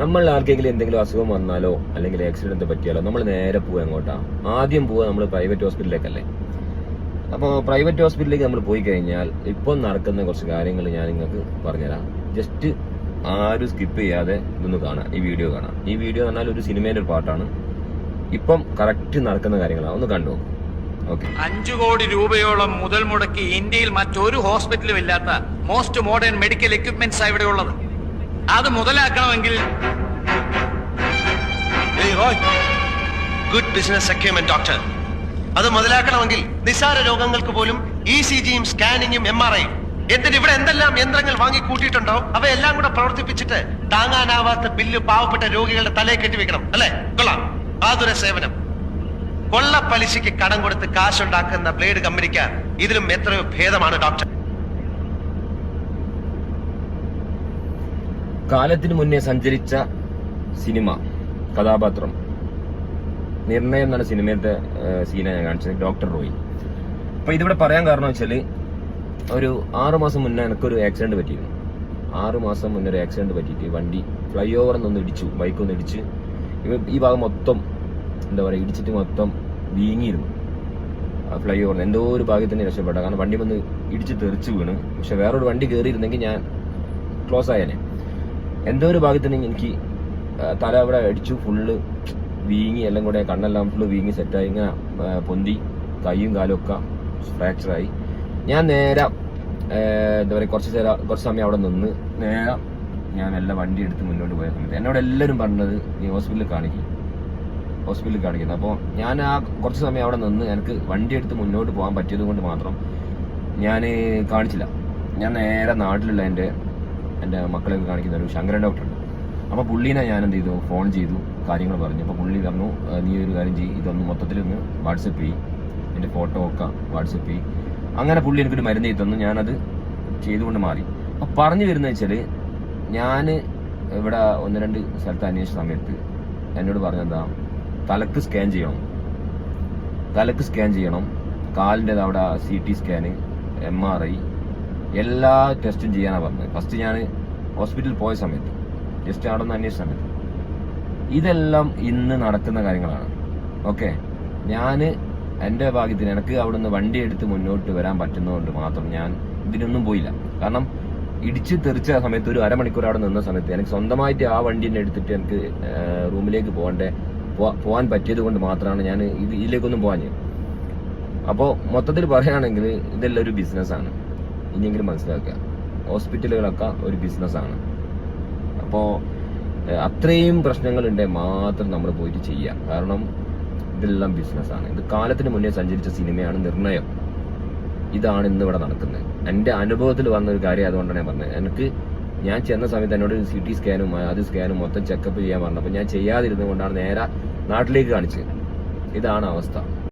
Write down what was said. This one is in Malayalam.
നമ്മൾ ആർക്കെങ്കിലും എന്തെങ്കിലും അസുഖം വന്നാലോ അല്ലെങ്കിൽ ആക്സിഡന്റ് പറ്റിയാലോ നമ്മൾ നേരെ പോവുക എങ്ങോട്ടാ? ആദ്യം പോവുക നമ്മൾ പ്രൈവറ്റ് ഹോസ്പിറ്റലിലേക്കല്ലേ അപ്പോൾ പ്രൈവറ്റ് ഹോസ്പിറ്റലിലേക്ക് നമ്മൾ പോയി കഴിഞ്ഞാൽ ഇപ്പം നടക്കുന്ന കുറച്ച് കാര്യങ്ങൾ ഞാൻ നിങ്ങൾക്ക് പറഞ്ഞുതരാം. ജസ്റ്റ് ആരും സ്കിപ്പ് ചെയ്യാതെ ഇതൊന്ന് കാണാം ഈ വീഡിയോ കാണാം. ഈ വീഡിയോ എന്ന് പറഞ്ഞാൽ ഒരു സിനിമയുടെ ഒരു പാട്ടാണ്. ഇപ്പം കറക്റ്റ് നടക്കുന്ന കാര്യങ്ങളാണ്. ഒന്ന് കണ്ടു അഞ്ചു കോടി രൂപയോളം മുതൽ മുടക്കി ഇന്ത്യയിൽ മറ്റൊരു ഹോസ്പിറ്റലും ഇല്ലാത്ത മോസ്റ്റ് മോഡേൺ മെഡിക്കൽ എക്യുപ്മെന്റ്സ് ഇവിടെ ഉള്ളത് അത് മുതലാക്കണമെങ്കിൽ ഗുഡ് ബിസിനസ് അക്യൂമെന്റ് ഡോക്ടർ അത് മുതലാക്കണമെങ്കിൽ നിസാര രോഗങ്ങൾക്ക് പോലും ഇ സി ജിയും സ്കാനിങ്ങും എം ആർ ഐയും എന്തിന് ഇവിടെ എന്തെല്ലാം യന്ത്രങ്ങൾ വാങ്ങി കൂട്ടിയിട്ടുണ്ടോ അവയെല്ലാം കൂടെ പ്രവർത്തിപ്പിച്ചിട്ട് താങ്ങാനാവാത്ത ബില്ല് പാവപ്പെട്ട രോഗികളുടെ തലയെ കെട്ടിവെക്കണം അല്ലെ? കൊള്ളാം. ആതുര സേവനം. കൊള്ള പലിശയ്ക്ക് കടം കൊടുത്ത് കാശുണ്ടാക്കുന്ന ബ്ലേഡ് കമ്പനിക്ക് ഇതിലും എത്രയോ ഭേദമാണ് ഡോക്ടർ കാലത്തിന് മുന്നേ സഞ്ചരിച്ച സിനിമ കഥാപാത്രം. നിർണയം എന്നാണ് സിനിമയുടെ സീന ഞാൻ കാണിച്ചത് ഡോക്ടർ റോയി. അപ്പൊ ഇതിവിടെ പറയാൻ കാരണം വെച്ചാൽ ഒരു ആറു മാസം മുന്നേ എനിക്കൊരു ആക്സിഡന്റ് പറ്റിയിരുന്നു. ആറു മാസം മുന്നേ ഒരു ആക്സിഡന്റ് പറ്റിയിട്ട് വണ്ടി ഫ്ലൈ ഓവർ എന്നൊന്ന് ഇടിച്ചു ബൈക്ക് ഒന്ന് ഇടിച്ച്. ഈ ഭാഗം മൊത്തം എന്താ പറയുക ഇടിച്ചിട്ട് മൊത്തം വീങ്ങിയിരുന്നു. ഫ്ലൈ ഓവർ എന്തോ ഒരു ഭാഗ്യത്തിന് രക്ഷപ്പെട്ട. കാരണം വണ്ടി വന്ന് ഇടിച്ച് തെറിച്ച് വീണ്. പക്ഷെ വേറൊരു വണ്ടി കയറിയിരുന്നെങ്കിൽ ഞാൻ ക്ലോസ് ആയേനെ. എന്തോ ഒരു ഭാഗ്യത്തിന് എനിക്ക് തല അവിടെ അടിച്ചു ഫുള്ള് വീങ്ങി എല്ലാം കൂടെ കണ്ണെല്ലാം ഫുള്ള് വീങ്ങി സെറ്റായി ഇങ്ങനെ പൊന്തി കൈയും കാലും ഒക്കെ ഫ്രാക്ചറായി ഞാൻ നേരെ എന്താ പറയുക കുറച്ച് നേരം കുറച്ച് സമയം അവിടെ നിന്ന് നേരെ ഞാൻ എല്ലാം വണ്ടി എടുത്ത് മുന്നോട്ട് പോയ സമയത്ത് എന്നോട് എല്ലാവരും പറഞ്ഞത് നീ ഹോസ്പിറ്റലിൽ കാണിക്കും. ഹോസ്പിറ്റലിൽ കാണിക്കുന്നത് അപ്പോൾ ഞാൻ ആ കുറച്ച് സമയം അവിടെ നിന്ന് എനിക്ക് വണ്ടി എടുത്ത് മുന്നോട്ട് പോകാൻ പറ്റിയത് കൊണ്ട് മാത്രം ഞാൻ കാണിച്ചില്ല. ഞാൻ നേരെ നാട്ടിലുള്ള എന്റെ എന്റെ മക്കളെയൊക്കെ കാണിക്കുന്ന ഒരു ശങ്കരൻ ഡോക്ടർ ഉണ്ട്. അപ്പോൾ പുള്ളീനെ ഞാൻ എന്ത് ചെയ്തു? ഫോൺ ചെയ്തു. കാര്യങ്ങൾ പറഞ്ഞു. അപ്പോൾ പുള്ളി പറഞ്ഞു നീ ഒരു കാര്യം ചെയ്യും. ഇതൊന്ന് മൊത്തത്തിലൊന്ന് വാട്സപ്പ് ചെയ്യും. എന്റെ ഫോട്ടോ ഒക്കെ വാട്സപ്പ് ചെയ്യും. അങ്ങനെ പുള്ളി എനിക്കൊരു മരുന്ന് ചെയ്ത് തന്നു. ഞാനത് ചെയ്തുകൊണ്ട് മാറി. അപ്പോൾ പറഞ്ഞു വരുന്നത് വെച്ചാൽ ഞാൻ ഇവിടെ ഒന്ന് രണ്ട് സ്ഥലത്ത് അന്വേഷിച്ച സമയത്ത് എന്നോട് പറഞ്ഞെന്താ തലക്ക് സ്കാൻ ചെയ്യണം. തലക്ക് സ്കാൻ ചെയ്യണം. കാലിന്റെ അവിടെ C T scan M R I എല്ലാ ടെസ്റ്റും ചെയ്യാനാണ് പറഞ്ഞത്. ഫസ്റ്റ് ഞാൻ ഹോസ്പിറ്റലിൽ പോയ സമയത്ത് ജസ്റ്റ് അവിടെ അന്വേഷിച്ച സമയത്ത്. ഇതെല്ലാം ഇന്ന് നടക്കുന്ന കാര്യങ്ങളാണ്. ഓക്കെ ഞാൻ എന്റെ ഭാഗ്യത്തിന് എനിക്ക് അവിടുന്ന് വണ്ടി എടുത്ത് മുന്നോട്ട് വരാൻ പറ്റുന്നതുകൊണ്ട് മാത്രം ഞാൻ ഇതിനൊന്നും പോയില്ല. കാരണം ഇടിച്ച് തെറിച്ച സമയത്ത് ഒരു അരമണിക്കൂർ അവിടെ നിന്ന സമയത്ത് എനിക്ക് സ്വന്തമായിട്ട് ആ വണ്ടി തന്നെ എടുത്തിട്ട് എനിക്ക് റൂമിലേക്ക് പോകേണ്ട പോകാൻ പറ്റിയത് കൊണ്ട് മാത്രമാണ് ഞാൻ ഇത് ഇതിലേക്കൊന്നും പോകാഞ്ഞത് അപ്പോൾ മൊത്തത്തിൽ പറയുകയാണെങ്കിൽ ഇതെല്ലാം ഒരു ബിസിനസ്സാണ് ഇനിയെങ്കിലും മനസ്സിലാക്കുക. ഹോസ്പിറ്റലുകളൊക്കെ ഒരു ബിസിനസ്സാണ്. അപ്പോൾ അത്രയും പ്രശ്നങ്ങളുണ്ട് മാത്രം നമ്മൾ പോയിട്ട് ചെയ്യുക. കാരണം ഇതെല്ലാം ബിസിനസ്സാണ്. ഇത് കാലത്തിന് മുന്നേ സഞ്ചരിച്ച സിനിമയാണ് നിർണയം. ഇതാണ് ഇന്ന് ഇവിടെ നടക്കുന്നത്. എന്റെ അനുഭവത്തിൽ വന്ന ഒരു കാര്യം അതുകൊണ്ടാണ് ഞാൻ പറഞ്ഞത്. എനിക്ക് ഞാൻ ചെന്ന സമയത്ത് എന്നോട് സി ടി സ്കാനും അത് സ്കാനും മൊത്തം ചെക്കപ്പ് ചെയ്യാൻ പറഞ്ഞു അപ്പോൾ ഞാൻ ചെയ്യാതിരുന്നത് കൊണ്ടാണ് നേരെ നാട്ടിലേക്ക് കാണിച്ചത്. ഇതാണ് അവസ്ഥ.